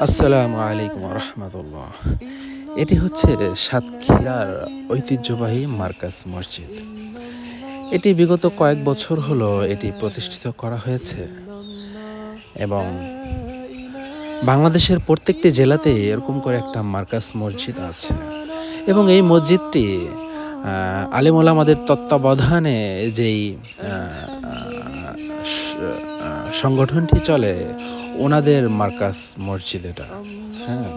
আসসালামু আলাইকুম রহমতুল্লাহ। এটি হচ্ছে সাতক্ষীরার ঐতিহ্যবাহী মার্কাস মসজিদ। এটি বিগত কয়েক বছর হলো এটি প্রতিষ্ঠিত করা হয়েছে। এবং বাংলাদেশের প্রত্যেকটি জেলাতেই এরকম করে একটা মার্কাস মসজিদ আছে। এবং এই মসজিদটি আহ, আলিম ওলামাদের তত্ত্বাবধানে যেই সংগঠনটি চলে ওনাদের মার্কাস মসজিদ এটা। হ্যাঁ।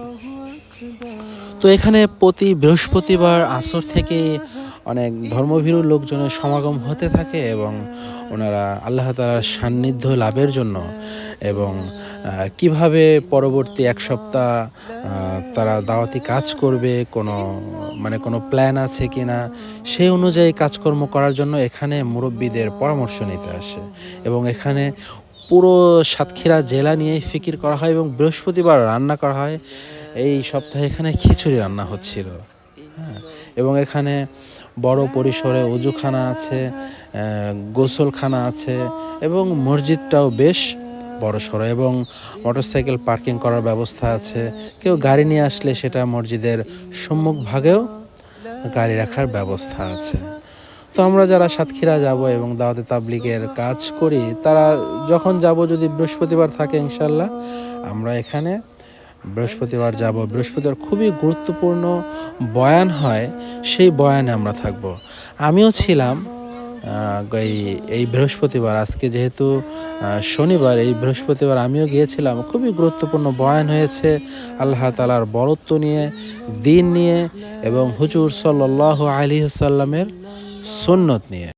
তো এখানে প্রতি বৃহস্পতিবার আসর থেকে অনেক ধর্মভীরু লোকজনের সমাগম হতে থাকে এবং ওনারা আল্লাহ তালার সান্নিধ্য লাভের জন্য এবং কীভাবে পরবর্তী এক সপ্তাহ তারা দাওয়াতি কাজ করবে, কোনো মানে কোনো প্ল্যান আছে কি না সেই অনুযায়ী কাজকর্ম করার জন্য এখানে মুরব্বীদের পরামর্শ নিতে আসে। এবং এখানে পুরো সাতক্ষীরা জেলা নিয়ে ফিকির করা হয় এবং বৃহস্পতিবার রান্না করা হয়। এই সপ্তাহে এখানে খিচুড়ি রান্না হচ্ছিল। হ্যাঁ এবং এখানে বড় পরিসরে অজুখানা আছে গোসলখানা আছে এবং মসজিদটাও বেশ বড় সড়ো এবং মোটরসাইকেল পার্কিং করার ব্যবস্থা আছে। কেউ গাড়ি নিয়ে আসলে সেটা মসজিদের সম্মুখ ভাগেও গাড়ি রাখার ব্যবস্থা আছে। তো আমরা যারা সাতক্ষীরা যাব এবং দাওয়াতে তাবলিগের কাজ করি, তারা যখন যাব যদি বৃহস্পতিবার থাকে ইনশাল্লাহ আমরা এখানে বৃহস্পতিবার যাব। বৃহস্পতিবার খুবই গুরুত্বপূর্ণ বয়ান হয়, সেই বয়ানে আমরা থাকব। আমিও ছিলাম এই এই বৃহস্পতিবার, আজকে যেহেতু শনিবার, এই বৃহস্পতিবার আমিও গিয়েছিলাম। খুবই গুরুত্বপূর্ণ বয়ান হয়েছে আল্লাহ তালার বরত্ব নিয়ে, দিন নিয়ে এবং হুজুর সাল্লাহ আলী সাল্লামের সুন্নত নিয়ে